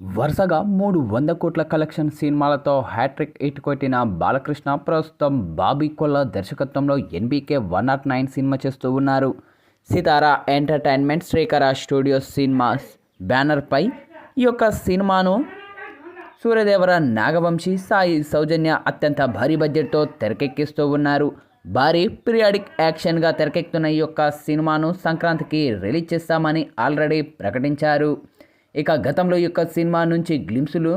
వరుసగా మూడు వంద కోట్ల కలెక్షన్ సినిమాలతో హ్యాట్రిక్ ఇటు కొట్టిన బాలకృష్ణ ప్రస్తుతం బాబీ కొల్ల దర్శకత్వంలో NBK one nought nine cinema చేస్తూ ఉన్నారు. Sithara entertainment Srikara studios cinemas బ్యానర్పై ఈ యొక్క సినిమాను సూర్యదేవర నాగవంశీ సాయి సౌజన్య అత్యంత భారీ బడ్జెట్తో తెరకెక్కిస్తూ ఉన్నారు. భారీ పీరియాడిక్ యాక్షన్గా తెరకెక్కుతున్న ఈ యొక్క సినిమాను సంక్రాంతికి రిలీజ్ చేస్తామని ఆల్రెడీ ప్రకటించారు. ఇక గతంలో ఈ యొక్క సినిమా నుంచి గ్లిమ్సులు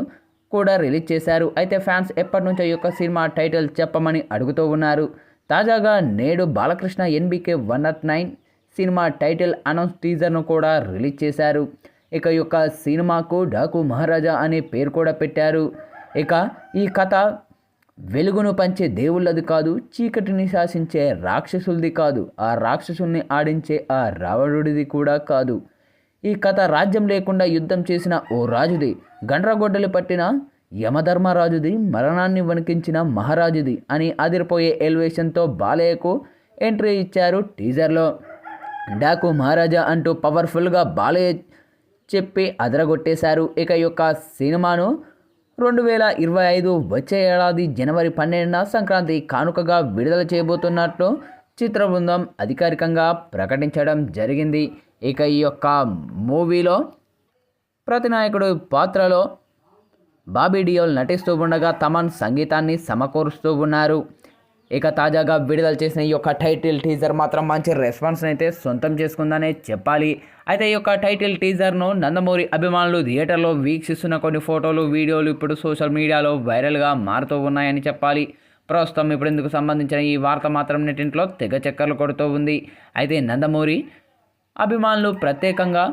కూడా రిలీజ్ చేశారు. అయితే ఫ్యాన్స్ ఎప్పటి నుంచో ఈ యొక్క సినిమా టైటిల్ చెప్పమని అడుగుతూ ఉన్నారు. తాజాగా నేడు Balakrishna NBK one nought nine cinema title announce టీజర్ను కూడా రిలీజ్ చేశారు. ఇక యొక్క సినిమాకు డాకు మహారాజా అనే పేరు కూడా పెట్టారు. ఇక ఈ కథ వెలుగును పంచే దేవుళ్ళది కాదు చీకటిని శాసించే రాక్షసులది కాదు ఆ రాక్షసుల్ని ఆడించే ఆ రావణుడిది కూడా కాదు. ఈ కథ రాజ్యం లేకుండా యుద్ధం చేసిన ఓ రాజుది. గండ్రగొడ్డలు పట్టిన యమధర్మరాజుది మరణాన్ని వణికించిన మహారాజుది అని అదిరిపోయే ఎలివేషన్తో బాలయ్యకు ఎంట్రీ ఇచ్చారు టీజర్లో. డాకు మహారాజా అంటూ పవర్ఫుల్గా బాలయ్య చెప్పి అదరగొట్టేశారు. ఇక యొక్క సినిమాను రెండు వేల ఇరవై ఐదు వచ్చే ఏడాది జనవరి పన్నెండున సంక్రాంతి కానుకగా విడుదల చేయబోతున్నట్లు చిత్ర బృందం అధికారికంగా ప్రకటించడం జరిగింది. ఇక ఈ యొక్క మూవీలో ప్రతినాయకుడు పాత్రలో బాబీ డియోల్ నటిస్తూ ఉండగా తమన్ సంగీతాన్ని సమకూరుస్తూ ఉన్నారు. ఇక తాజాగా విడుదల చేసిన ఈ యొక్క టైటిల్ టీజర్ మాత్రం మంచి రెస్పాన్స్ అయితే సొంతం చేసుకుందనే చెప్పాలి. అయితే ఈ యొక్క టైటిల్ టీజర్ను నందమూరి అభిమానులు థియేటర్లో వీక్షిస్తున్న కొన్ని ఫోటోలు వీడియోలు ఇప్పుడు సోషల్ మీడియాలో వైరల్గా మారుతూ ఉన్నాయని చెప్పాలి. ప్రస్తుతం ఇప్పుడు ఇందుకు సంబంధించిన ఈ వార్త మాత్రం నెటింట్లో తెగ చక్కర్లు కొడుతూ ఉంది. అయితే నందమూరి అభిమానులు ప్రత్యేకంగా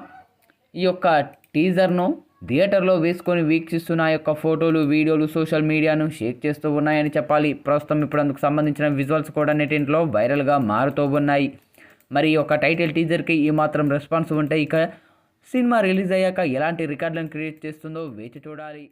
ఈ యొక్క టీజర్ను థియేటర్లో వేసుకొని వీక్షిస్తున్న ఆ యొక్క ఫోటోలు వీడియోలు సోషల్ మీడియాను షేర్ చేస్తూ ఉన్నాయని చెప్పాలి. ప్రస్తుతం ఇప్పుడు అందుకు సంబంధించిన విజువల్స్ కూడా నెటింట్లో వైరల్గా మారుతూ ఉన్నాయి. మరి ఈ యొక్క టైటిల్ టీజర్కి ఈ మాత్రం రెస్పాన్స్ ఉంటే ఇక సినిమా రిలీజ్ అయ్యాక ఎలాంటి రికార్డులను క్రియేట్ చేస్తుందో వేచి చూడాలి.